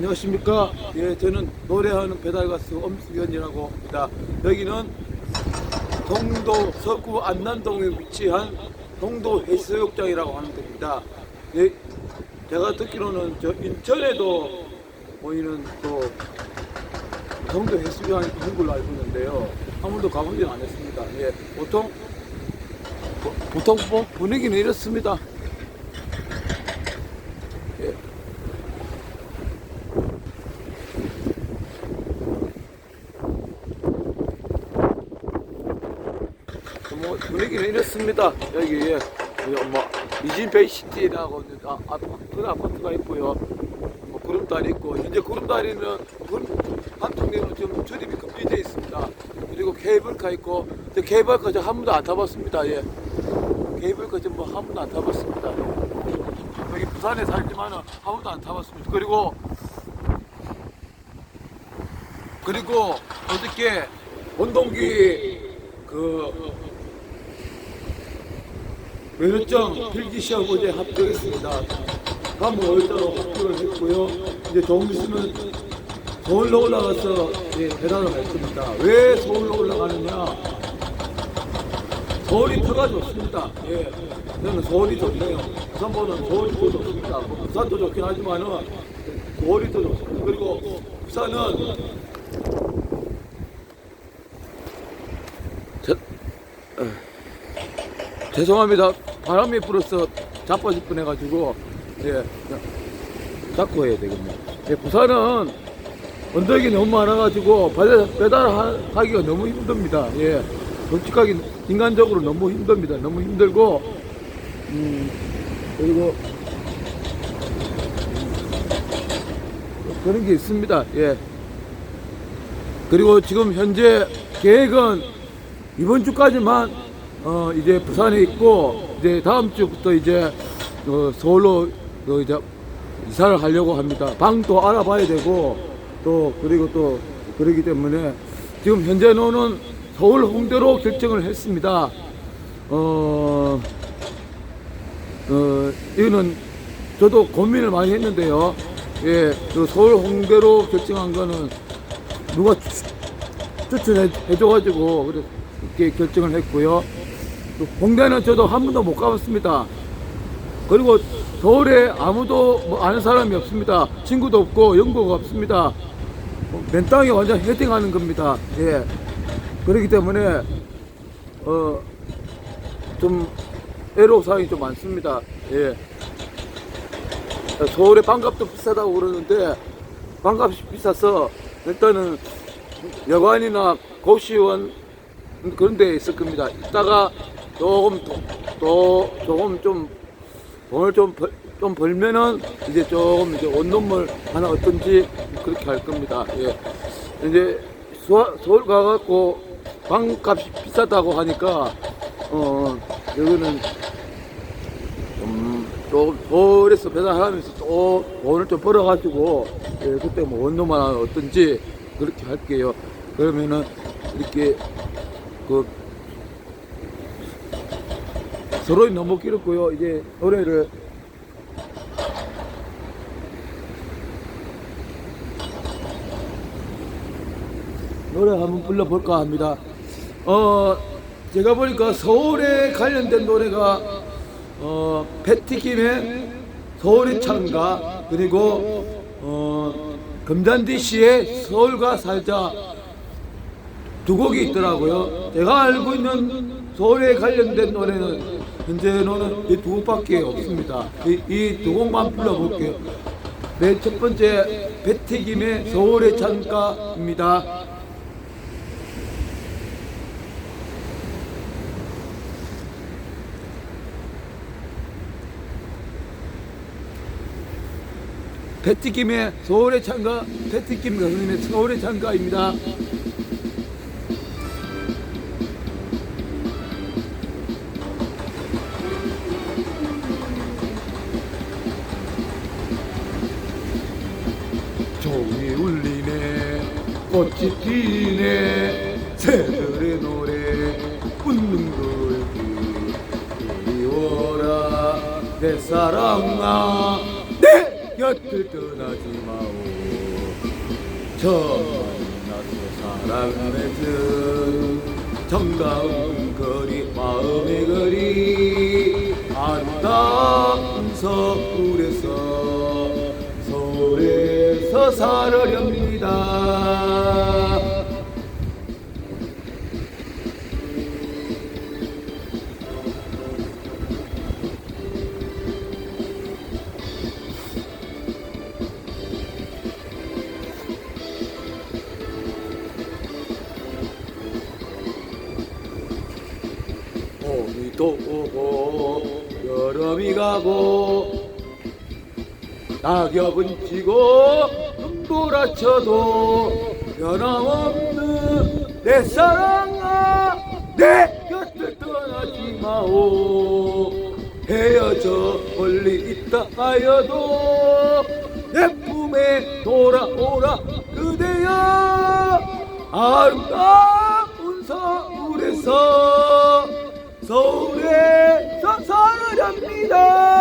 안녕하십니까. 예, 저는 노래하는 배달 가수 엄수현이라고 합니다. 여기는 동도 서구 안남동에 위치한 동도 해수욕장이라고 하는 데입니다. 예, 제가 듣기로는 저 인천에도 보이는 또 동도 해수욕장이 있는 걸로 알고 있는데요. 한 번도 가보진 않았습니다. 예, 보통 보- 보통 뭐 분위기는 이렇습니다. 뭐 분위기는 이렇습니다. 여기 예. 뭐 이진베이 시티라고 아, 아, 그런 아파트가 있고요. 뭐 구름다리 있고 현재 구름다리는 구름 한쪽 내로 좀 출입이 금지되어 있습니다. 그리고 케이블카 있고 근데 케이블카 저 한 번도 안 타봤습니다. 예. 케이블카 좀뭐한 번도 안 타봤습니다. 여기 부산에 살지만은 한 번도 안 타봤습니다. 그리고 그리고 어저께 원동기 그 면허증 필기 시험 어제 합격했습니다. 한번 월자로 합격을 했고요. 이제 있으면 서울로 올라가서 예, 배달을 할 겁니다. 왜 서울로 올라가느냐? 서울이 터가 좋습니다. 예, 저는 서울이 좋네요. 부산보다는 서울이 더 좋습니다. 뭐 부산도 좋긴 하지만은 서울이 더 좋습니다. 그리고 부산은 저, 에, 죄송합니다. 바람이 불어서 자빠질 뻔해가지고 예, 잡고 해야 되겠네요. 예, 부산은 언덕이 너무 많아가지고 배달, 배달하기가 너무 힘듭니다. 예, 솔직하게 인간적으로 너무 힘듭니다. 너무 힘들고 음, 그리고 음, 그런 게 있습니다. 예. 그리고 지금 현재 계획은 이번 주까지만 어 이제 부산에 있고 이제 다음 주부터 이제 어 서울로 어 이제 이사를 하려고 합니다. 방도 알아봐야 되고 또 그리고 또 그러기 때문에 지금 현재는 서울 홍대로 결정을 했습니다. 어, 어 이거는 저도 고민을 많이 했는데요. 예, 그 서울 홍대로 결정한 거는 누가 추- 추천해 줘가지고 그래 이렇게 결정을 했고요. 또 홍대는 저도 한 번도 못 가봤습니다. 그리고 서울에 아무도 뭐 아는 사람이 없습니다. 친구도 없고 연고가 없습니다. 뭐맨 땅에 완전 헤딩하는 겁니다. 예. 그렇기 때문에 어 좀 애로사항이 사항이 좀 많습니다. 예. 서울에 반값도 비싸다고 그러는데 반값이 비싸서 일단은 여관이나 고시원 그런 데 있을 겁니다. 이따가 조금 더, 더 조금 좀 돈을 좀, 벌, 좀 벌면은 이제 조금 이제 원룸을 하나 어떤지 그렇게 할 겁니다. 예. 이제 서, 서울 가갖고 방값이 비싸다고 하니까 어 여기는 좀 조금 서울에서 배달하면서 또 돈을 좀 벌어가지고 예, 그때 뭐 하나 어떤지 그렇게 할게요. 그러면은 이렇게 그 서로이 너무 길었고요. 이제 노래를 노래 한번 불러볼까 합니다. 어, 제가 보니까 서울에 관련된 노래가 어, 패티김의 서울의 창가 그리고 어, 금잔디 씨의 서울과 살자 두 곡이 있더라고요. 제가 알고 있는 서울에 관련된 노래는 현재로는 이 두 곡밖에 없습니다. 이 두 곡만 불러볼게요. 네, 첫 번째 배태김의 서울의 창가입니다. 배티김의 서울의 창가, 배티김 가수님의 서울의 창가입니다. 종이 울리네 꽃이 피네 새들의 노래 웃는 걸기 이리 오라 내 사랑아 내 곁을 떠나지 마오. 처음 만나서 사랑하는 정다운 거 봄이도 오고 여름이 가고 낙엽은 지고 눈보라쳐도 변함없는 내 사랑아 내 곁을 떠나지 마오. 헤어져 멀리 있다 하여도 내 품에 돌아오라 그대여. 아름다운 서울에서 서울에서 살아갑니다